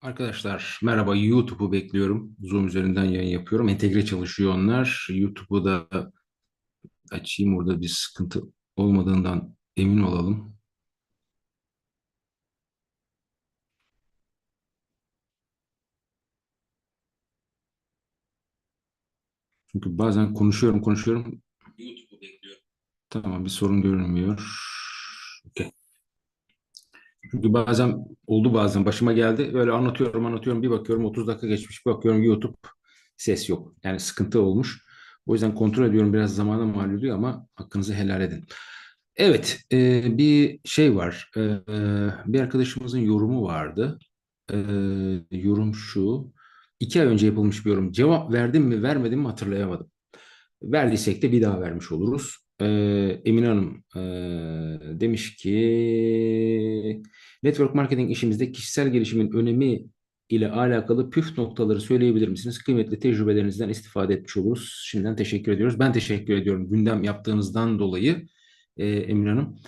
Arkadaşlar merhaba YouTube'u bekliyorum. Zoom üzerinden yayın yapıyorum. Entegre çalışıyor onlar. YouTube'u da açayım. Orada bir sıkıntı olmadığından emin olalım. Çünkü bazen konuşuyorum konuşuyorum. YouTube'u bekliyorum. Tamam bir sorun görünmüyor. Çünkü bazen oldu bazen başıma geldi. Böyle anlatıyorum anlatıyorum bir bakıyorum 30 dakika geçmiş bir bakıyorum YouTube ses yok. Yani sıkıntı olmuş. O yüzden kontrol ediyorum biraz zamana mal oluyor ama hakkınızı helal edin. Evet e, bir şey var. E, bir arkadaşımızın yorumu vardı. E, yorum şu. İki ay önce yapılmış bir yorum. Cevap verdim mi vermedim mi hatırlayamadım. Verdiysek de bir daha vermiş oluruz. Ee, Emine Hanım e, demiş ki network marketing işimizde kişisel gelişimin önemi ile alakalı püf noktaları söyleyebilir misiniz? Kıymetli tecrübelerinizden istifade etmiş oluruz. Şimdiden teşekkür ediyoruz. Ben teşekkür ediyorum gündem yaptığınızdan dolayı e, Emine Hanım.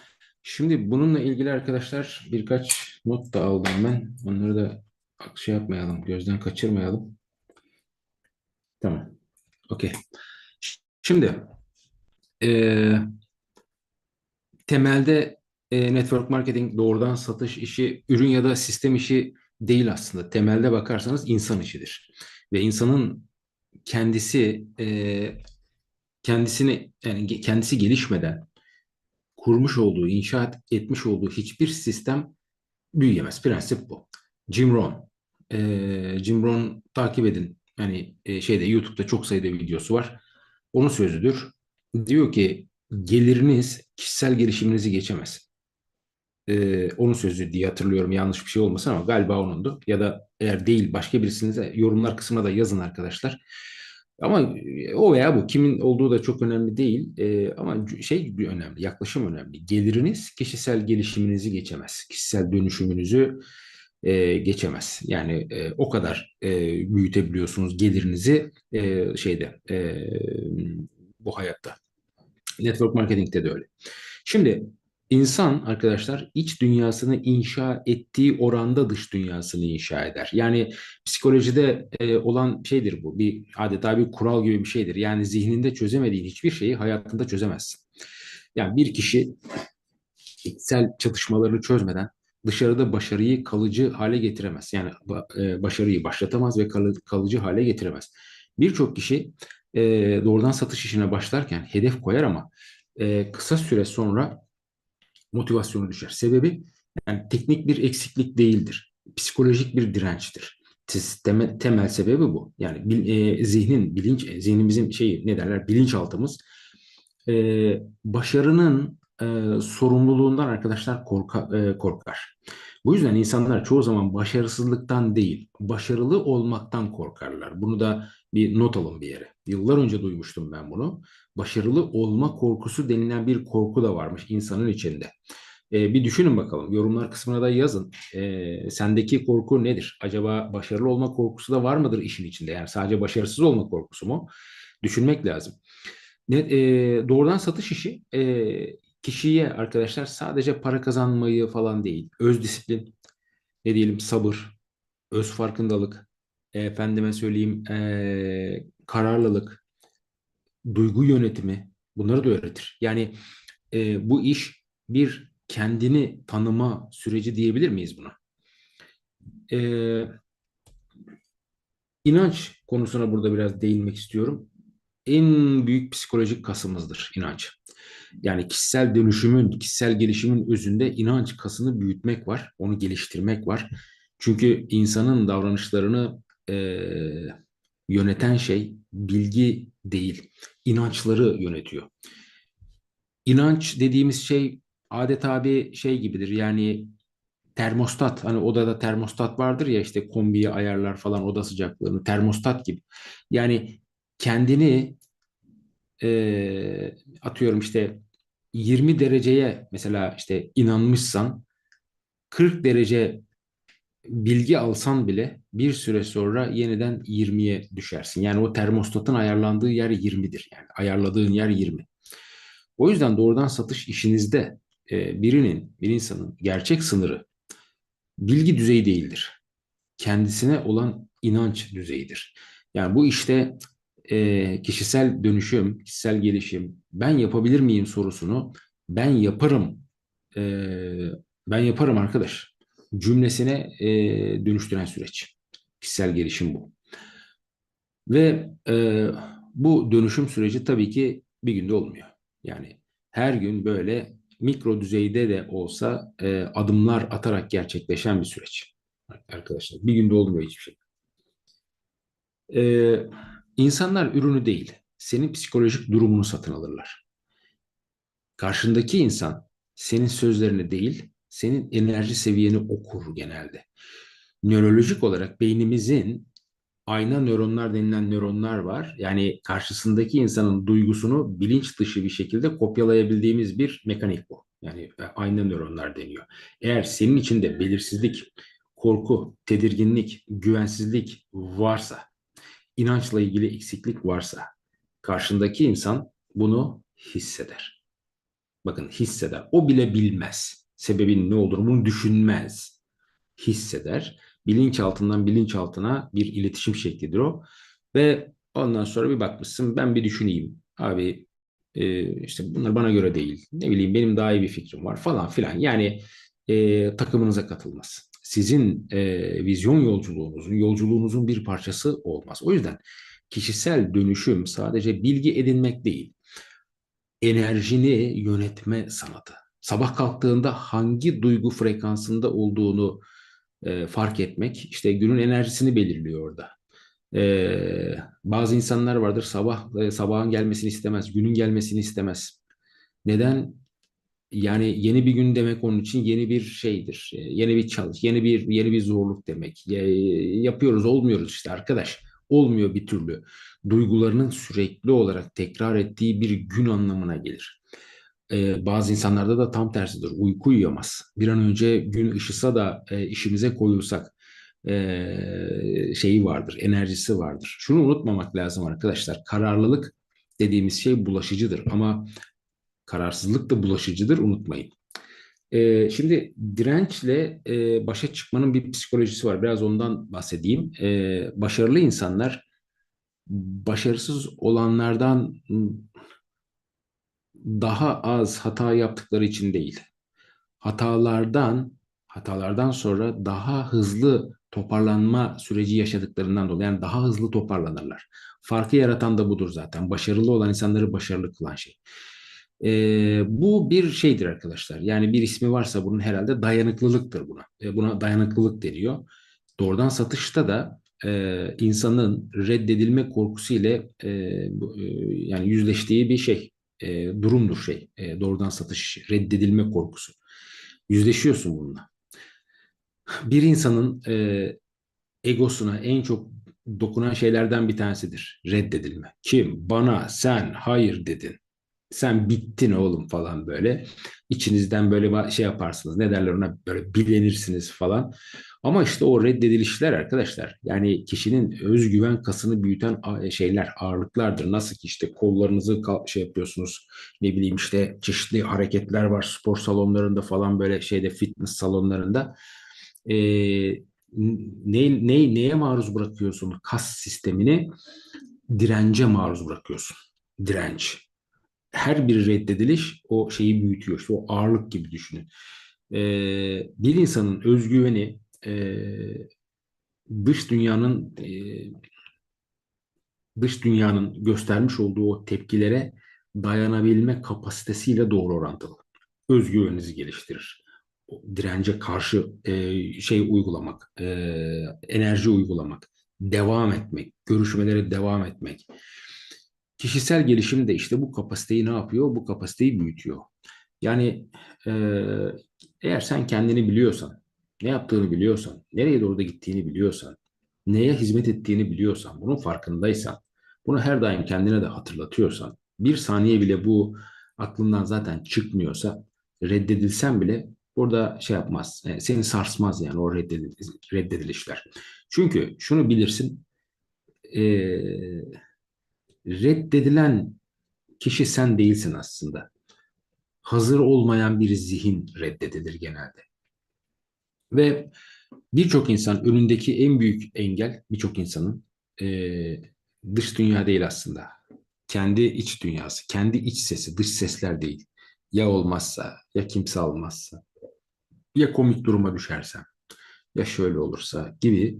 Şimdi bununla ilgili arkadaşlar birkaç not da aldım ben. Onları da şey yapmayalım, gözden kaçırmayalım. Tamam. Okey. Şimdi e, temelde e, network marketing doğrudan satış işi, ürün ya da sistem işi değil aslında. Temelde bakarsanız insan işidir. Ve insanın kendisi e, kendisini yani kendisi gelişmeden kurmuş olduğu, inşaat etmiş olduğu hiçbir sistem büyüyemez. Prensip bu. Jim Rohn. E, Jim Rohn takip edin. Yani şeyde YouTube'da çok sayıda videosu var. Onun sözüdür. Diyor ki geliriniz kişisel gelişiminizi geçemez. Ee, onun sözü diye hatırlıyorum yanlış bir şey olmasın ama galiba onundu. Ya da eğer değil başka birisinize yorumlar kısmına da yazın arkadaşlar. Ama o veya bu kimin olduğu da çok önemli değil. Ee, ama şey önemli, yaklaşım önemli. Geliriniz kişisel gelişiminizi geçemez. Kişisel dönüşümünüzü e, geçemez. Yani e, o kadar e, büyütebiliyorsunuz gelirinizi e, şeyde e, bu hayatta. Network marketingte de öyle. Şimdi insan arkadaşlar iç dünyasını inşa ettiği oranda dış dünyasını inşa eder. Yani psikolojide e, olan şeydir bu. Bir adeta bir kural gibi bir şeydir. Yani zihninde çözemediğin hiçbir şeyi hayatında çözemezsin. Yani bir kişi içsel çatışmalarını çözmeden dışarıda başarıyı kalıcı hale getiremez. Yani e, başarıyı başlatamaz ve kalıcı hale getiremez. Birçok kişi e, doğrudan satış işine başlarken hedef koyar ama e, kısa süre sonra motivasyonu düşer. Sebebi yani teknik bir eksiklik değildir. Psikolojik bir dirençtir. Temel, temel sebebi bu. Yani bil, e, zihnin, bilinç, zihnimizin şeyi ne derler, bilinçaltımız e, başarının e, sorumluluğundan arkadaşlar korka, e, korkar. Bu yüzden insanlar çoğu zaman başarısızlıktan değil, başarılı olmaktan korkarlar. Bunu da bir not alın bir yere. Yıllar önce duymuştum ben bunu. Başarılı olma korkusu denilen bir korku da varmış insanın içinde. Ee, bir düşünün bakalım. Yorumlar kısmına da yazın. Ee, sendeki korku nedir? Acaba başarılı olma korkusu da var mıdır işin içinde? Yani sadece başarısız olma korkusu mu? Düşünmek lazım. Ne, e, doğrudan satış işi e, kişiye arkadaşlar sadece para kazanmayı falan değil. Öz disiplin, ne diyelim sabır, öz farkındalık, efendime söyleyeyim e, kararlılık, duygu yönetimi bunları da öğretir. Yani e, bu iş bir kendini tanıma süreci diyebilir miyiz buna? E, inanç konusuna burada biraz değinmek istiyorum. En büyük psikolojik kasımızdır inanç. Yani kişisel dönüşümün, kişisel gelişimin özünde inanç kasını büyütmek var, onu geliştirmek var. Çünkü insanın davranışlarını e, yöneten şey bilgi değil, inançları yönetiyor. İnanç dediğimiz şey adeta bir şey gibidir. Yani termostat, hani odada termostat vardır ya işte kombiyi ayarlar falan oda sıcaklığını, termostat gibi. Yani kendini e, atıyorum işte 20 dereceye mesela işte inanmışsan 40 derece bilgi alsan bile bir süre sonra yeniden 20'ye düşersin. Yani o termostatın ayarlandığı yer 20'dir. Yani ayarladığın yer 20. O yüzden doğrudan satış işinizde birinin, bir insanın gerçek sınırı bilgi düzeyi değildir. kendisine olan inanç düzeyidir. Yani bu işte e, kişisel dönüşüm, kişisel gelişim, ben yapabilir miyim sorusunu ben yaparım, e, ben yaparım arkadaş cümlesine e, dönüştüren süreç. Kişisel gelişim bu. Ve e, bu dönüşüm süreci tabii ki bir günde olmuyor. Yani her gün böyle mikro düzeyde de olsa e, adımlar atarak gerçekleşen bir süreç. Arkadaşlar bir günde olmuyor hiçbir şey. E, insanlar ürünü değil, senin psikolojik durumunu satın alırlar. Karşındaki insan senin sözlerini değil, senin enerji seviyeni okur genelde. Nörolojik olarak beynimizin ayna nöronlar denilen nöronlar var. Yani karşısındaki insanın duygusunu bilinç dışı bir şekilde kopyalayabildiğimiz bir mekanik bu. Yani e, ayna nöronlar deniyor. Eğer senin içinde belirsizlik, korku, tedirginlik, güvensizlik varsa, inançla ilgili eksiklik varsa, karşındaki insan bunu hisseder. Bakın hisseder. O bile bilmez. Sebebin ne olduğunu bunu düşünmez. Hisseder bilinçaltından bilinçaltına bir iletişim şeklidir o. Ve ondan sonra bir bakmışsın ben bir düşüneyim. Abi e, işte bunlar bana göre değil. Ne bileyim benim daha iyi bir fikrim var falan filan. Yani e, takımınıza katılmaz. Sizin e, vizyon yolculuğunuzun, yolculuğunuzun bir parçası olmaz. O yüzden kişisel dönüşüm sadece bilgi edinmek değil. Enerjini yönetme sanatı. Sabah kalktığında hangi duygu frekansında olduğunu e, fark etmek işte günün enerjisini belirliyor orada. E, bazı insanlar vardır sabah e, sabahın gelmesini istemez, günün gelmesini istemez. Neden? Yani yeni bir gün demek onun için yeni bir şeydir. E, yeni bir çalış, yeni bir yeni bir zorluk demek. E, yapıyoruz, olmuyoruz işte arkadaş. Olmuyor bir türlü. Duygularının sürekli olarak tekrar ettiği bir gün anlamına gelir e, bazı insanlarda da tam tersidir. Uyku uyuyamaz. Bir an önce gün ışısa da e, işimize koyulsak e, şeyi vardır, enerjisi vardır. Şunu unutmamak lazım arkadaşlar. Kararlılık dediğimiz şey bulaşıcıdır ama kararsızlık da bulaşıcıdır unutmayın. E, şimdi dirençle e, başa çıkmanın bir psikolojisi var. Biraz ondan bahsedeyim. E, başarılı insanlar başarısız olanlardan daha az hata yaptıkları için değil. Hatalardan hatalardan sonra daha hızlı toparlanma süreci yaşadıklarından dolayı yani daha hızlı toparlanırlar. Farkı yaratan da budur zaten. Başarılı olan insanları başarılı kılan şey. Ee, bu bir şeydir arkadaşlar. Yani bir ismi varsa bunun herhalde dayanıklılıktır buna. Ee, buna dayanıklılık deniyor. Doğrudan satışta da e, insanın reddedilme korkusu ile e, e, yani yüzleştiği bir şey e, durumdur şey. E, doğrudan satış reddedilme korkusu. Yüzleşiyorsun bununla. Bir insanın e, egosuna en çok dokunan şeylerden bir tanesidir. Reddedilme. Kim? Bana sen hayır dedin. Sen bittin oğlum falan böyle. İçinizden böyle şey yaparsınız. Ne derler ona böyle bilenirsiniz falan. Ama işte o reddedilişler arkadaşlar yani kişinin özgüven kasını büyüten şeyler ağırlıklardır. Nasıl ki işte kollarınızı şey yapıyorsunuz ne bileyim işte çeşitli hareketler var spor salonlarında falan böyle şeyde fitness salonlarında. Ee, ne, ne, neye maruz bırakıyorsun kas sistemini? Dirence maruz bırakıyorsun. Direnç. Her bir reddediliş o şeyi büyütüyor. İşte o ağırlık gibi düşünün. Ee, bir insanın özgüveni e, dış dünyanın e, dış dünyanın göstermiş olduğu o tepkilere dayanabilme kapasitesiyle doğru orantılı. Özgüveninizi geliştirir. Dirence karşı e, şey uygulamak, e, enerji uygulamak, devam etmek, görüşmelere devam etmek. Kişisel gelişim de işte bu kapasiteyi ne yapıyor? Bu kapasiteyi büyütüyor. Yani e, eğer sen kendini biliyorsan, ne yaptığını biliyorsan, nereye doğru da gittiğini biliyorsan, neye hizmet ettiğini biliyorsan, bunun farkındaysan, bunu her daim kendine de hatırlatıyorsan, bir saniye bile bu aklından zaten çıkmıyorsa, reddedilsen bile burada şey yapmaz, e, seni sarsmaz yani o reddedilişler. Çünkü şunu bilirsin, e, reddedilen kişi sen değilsin aslında. Hazır olmayan bir zihin reddedilir genelde. Ve Birçok insan önündeki en büyük engel birçok insanın e, dış dünya değil aslında. Kendi iç dünyası, kendi iç sesi, dış sesler değil. Ya olmazsa, ya kimse almazsa, ya komik duruma düşersem, ya şöyle olursa gibi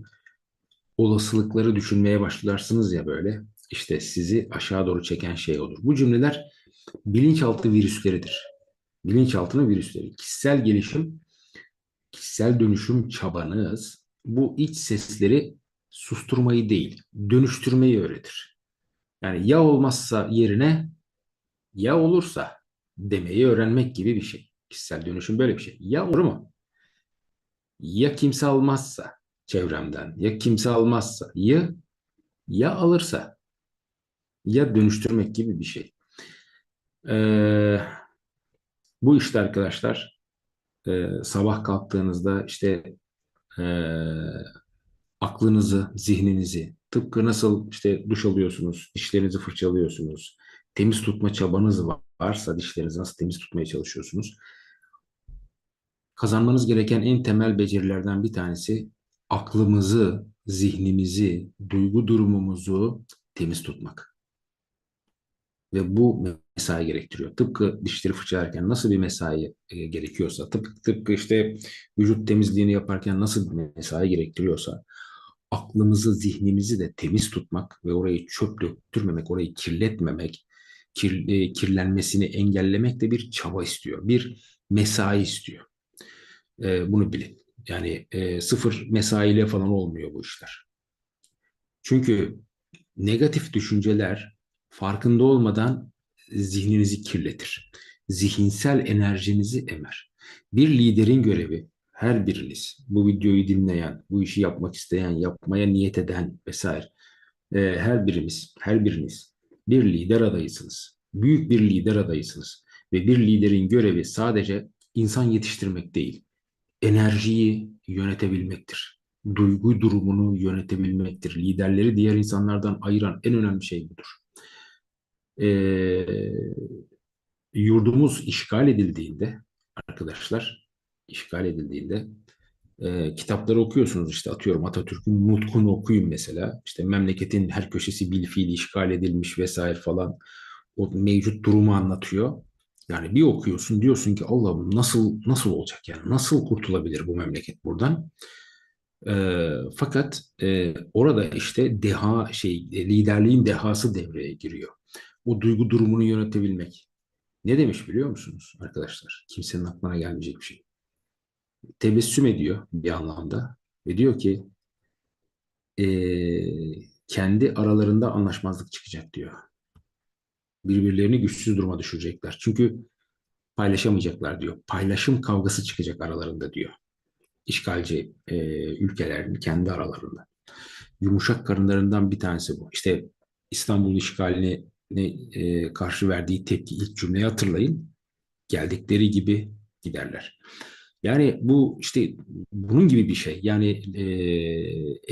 olasılıkları düşünmeye başlarsınız ya böyle. İşte sizi aşağı doğru çeken şey olur. Bu cümleler bilinçaltı virüsleridir. Bilinçaltının virüsleri. Kişisel gelişim, kişisel dönüşüm çabanız bu iç sesleri susturmayı değil, dönüştürmeyi öğretir. Yani ya olmazsa yerine ya olursa demeyi öğrenmek gibi bir şey. Kişisel dönüşüm böyle bir şey. Ya olur mu? Ya kimse almazsa çevremden, ya kimse almazsa, ya ya alırsa, ya dönüştürmek gibi bir şey. Ee, bu işte arkadaşlar e, sabah kalktığınızda işte e, aklınızı, zihninizi tıpkı nasıl işte duş alıyorsunuz, dişlerinizi fırçalıyorsunuz, temiz tutma çabanız varsa dişlerinizi nasıl temiz tutmaya çalışıyorsunuz. Kazanmanız gereken en temel becerilerden bir tanesi aklımızı, zihnimizi, duygu durumumuzu temiz tutmak. Ve bu mesai gerektiriyor. Tıpkı dişleri fırçalarken nasıl bir mesai e, gerekiyorsa, tıpkı, tıpkı işte vücut temizliğini yaparken nasıl bir mesai gerektiriyorsa, aklımızı, zihnimizi de temiz tutmak ve orayı çöp döktürmemek, orayı kirletmemek, kir, e, kirlenmesini engellemek de bir çaba istiyor, bir mesai istiyor. E, bunu bilin. Yani e, sıfır mesaiyle falan olmuyor bu işler. Çünkü negatif düşünceler farkında olmadan zihninizi kirletir. Zihinsel enerjinizi emer. Bir liderin görevi her biriniz, bu videoyu dinleyen, bu işi yapmak isteyen, yapmaya niyet eden vesaire e, her birimiz, her biriniz bir lider adayısınız. Büyük bir lider adayısınız. Ve bir liderin görevi sadece insan yetiştirmek değil, enerjiyi yönetebilmektir. Duygu durumunu yönetebilmektir. Liderleri diğer insanlardan ayıran en önemli şey budur. Ee, yurdumuz işgal edildiğinde arkadaşlar işgal edildiğinde e, kitapları okuyorsunuz işte atıyorum Atatürk'ün Nutkunu okuyun mesela işte memleketin her köşesi bil fiil işgal edilmiş vesaire falan o mevcut durumu anlatıyor. Yani bir okuyorsun diyorsun ki Allah'ım nasıl nasıl olacak yani nasıl kurtulabilir bu memleket buradan? E, fakat e, orada işte deha şey liderliğin dehası devreye giriyor. O duygu durumunu yönetebilmek. Ne demiş biliyor musunuz arkadaşlar? Kimsenin aklına gelmeyecek bir şey. Tebessüm ediyor bir anlamda ve diyor ki e, kendi aralarında anlaşmazlık çıkacak diyor birbirlerini güçsüz duruma düşürecekler. Çünkü paylaşamayacaklar diyor. Paylaşım kavgası çıkacak aralarında diyor. İşgalci e, ülkelerin kendi aralarında. Yumuşak karınlarından bir tanesi bu. İşte İstanbul işgaline e, karşı verdiği tepki ilk cümleyi hatırlayın. Geldikleri gibi giderler. Yani bu işte bunun gibi bir şey. Yani e,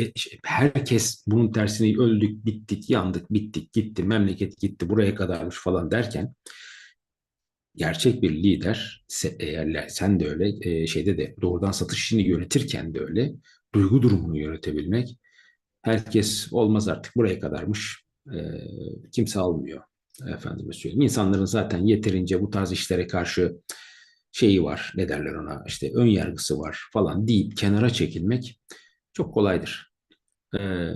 e, herkes bunun tersini öldük, bittik, yandık, bittik, gitti, memleket gitti, buraya kadarmış falan derken gerçek bir lider eğer sen de öyle e, şeyde de doğrudan satış işini yönetirken de öyle duygu durumunu yönetebilmek herkes olmaz artık buraya kadarmış e, kimse almıyor efendime söyleyeyim. İnsanların zaten yeterince bu tarz işlere karşı şeyi var ne derler ona işte ön yargısı var falan deyip kenara çekilmek çok kolaydır. Ee,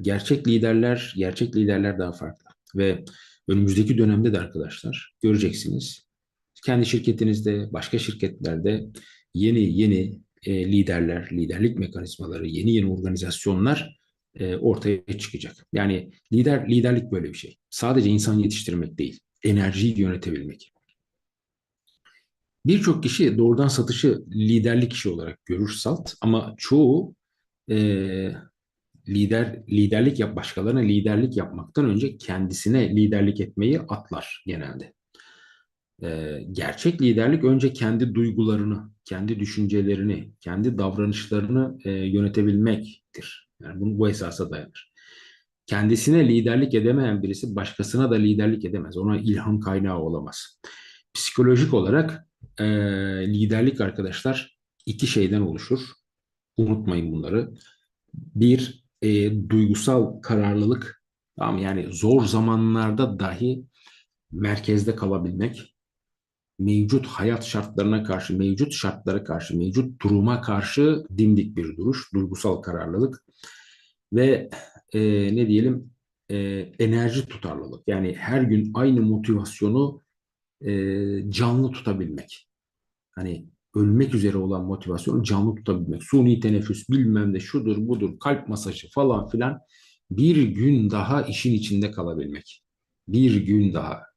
gerçek liderler gerçek liderler daha farklı ve önümüzdeki dönemde de arkadaşlar göreceksiniz kendi şirketinizde başka şirketlerde yeni yeni e, liderler liderlik mekanizmaları yeni yeni organizasyonlar e, ortaya çıkacak. Yani lider liderlik böyle bir şey. Sadece insan yetiştirmek değil, enerjiyi yönetebilmek. Birçok kişi doğrudan satışı liderlik işi olarak görür salt ama çoğu e, lider liderlik yap başkalarına liderlik yapmaktan önce kendisine liderlik etmeyi atlar genelde. E, gerçek liderlik önce kendi duygularını, kendi düşüncelerini, kendi davranışlarını e, yönetebilmektir. Yani bunu bu esasa dayanır. Kendisine liderlik edemeyen birisi başkasına da liderlik edemez. Ona ilham kaynağı olamaz. Psikolojik olarak e, liderlik arkadaşlar iki şeyden oluşur. Unutmayın bunları. Bir, e, duygusal kararlılık. Tamam yani zor zamanlarda dahi merkezde kalabilmek, mevcut hayat şartlarına karşı, mevcut şartlara karşı, mevcut duruma karşı dimdik bir duruş, duygusal kararlılık ve e, ne diyelim e, enerji tutarlılık. Yani her gün aynı motivasyonu e, canlı tutabilmek. Hani ölmek üzere olan motivasyonu canlı tutabilmek. Suni teneffüs bilmem ne şudur budur kalp masajı falan filan bir gün daha işin içinde kalabilmek. Bir gün daha.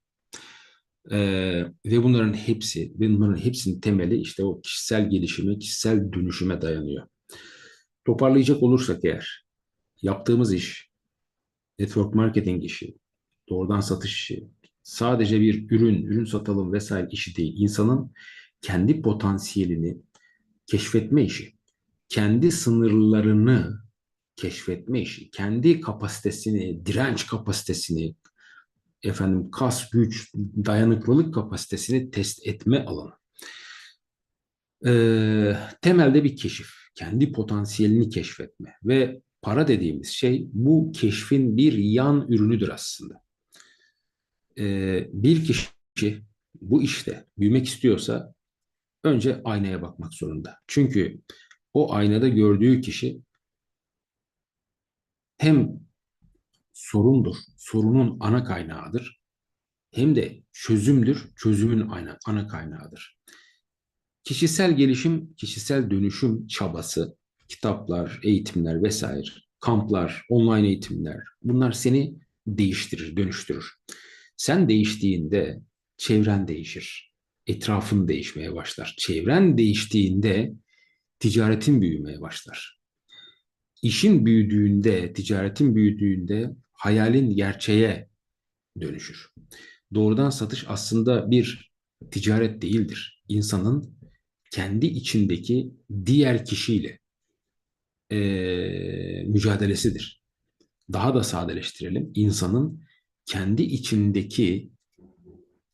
Ee, ve bunların hepsi ve bunların hepsinin temeli işte o kişisel gelişime, kişisel dönüşüme dayanıyor. Toparlayacak olursak eğer yaptığımız iş, network marketing işi, doğrudan satış işi, sadece bir ürün, ürün satalım vesaire işi değil. İnsanın kendi potansiyelini keşfetme işi, kendi sınırlarını keşfetme işi, kendi kapasitesini, direnç kapasitesini, efendim kas, güç, dayanıklılık kapasitesini test etme alanı. Ee, temelde bir keşif, kendi potansiyelini keşfetme ve para dediğimiz şey bu keşfin bir yan ürünüdür aslında. Ee, bir kişi bu işte büyümek istiyorsa önce aynaya bakmak zorunda. Çünkü o aynada gördüğü kişi hem sorundur, sorunun ana kaynağıdır. Hem de çözümdür, çözümün ana, ana kaynağıdır. Kişisel gelişim, kişisel dönüşüm çabası, kitaplar, eğitimler vesaire, kamplar, online eğitimler bunlar seni değiştirir, dönüştürür. Sen değiştiğinde çevren değişir. Etrafın değişmeye başlar. Çevren değiştiğinde ticaretin büyümeye başlar. İşin büyüdüğünde, ticaretin büyüdüğünde hayalin gerçeğe dönüşür. Doğrudan satış aslında bir ticaret değildir. İnsanın kendi içindeki diğer kişiyle e, mücadelesidir. Daha da sadeleştirelim. İnsanın kendi içindeki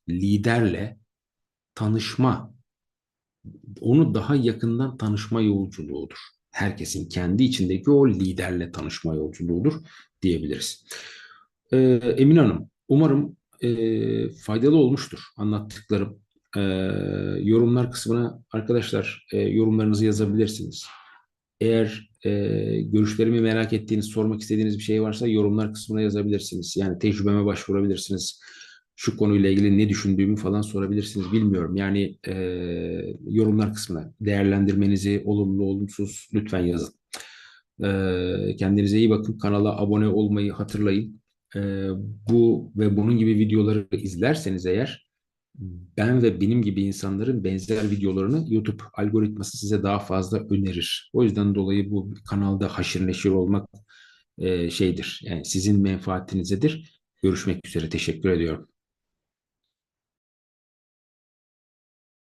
liderle tanışma, onu daha yakından tanışma yolculuğudur. Herkesin kendi içindeki o liderle tanışma yolculuğudur diyebiliriz. Ee, Emin Hanım, umarım e, faydalı olmuştur anlattıklarım. E, yorumlar kısmına arkadaşlar e, yorumlarınızı yazabilirsiniz. Eğer e, görüşlerimi merak ettiğiniz, sormak istediğiniz bir şey varsa yorumlar kısmına yazabilirsiniz. Yani tecrübeme başvurabilirsiniz. Şu konuyla ilgili ne düşündüğümü falan sorabilirsiniz. Bilmiyorum. Yani e, yorumlar kısmına değerlendirmenizi olumlu, olumsuz lütfen yazın. Kendinize iyi bakın. Kanala abone olmayı hatırlayın. Bu ve bunun gibi videoları izlerseniz eğer ben ve benim gibi insanların benzer videolarını YouTube algoritması size daha fazla önerir. O yüzden dolayı bu kanalda haşır neşir olmak şeydir. Yani sizin menfaatinizedir. Görüşmek üzere. Teşekkür ediyorum.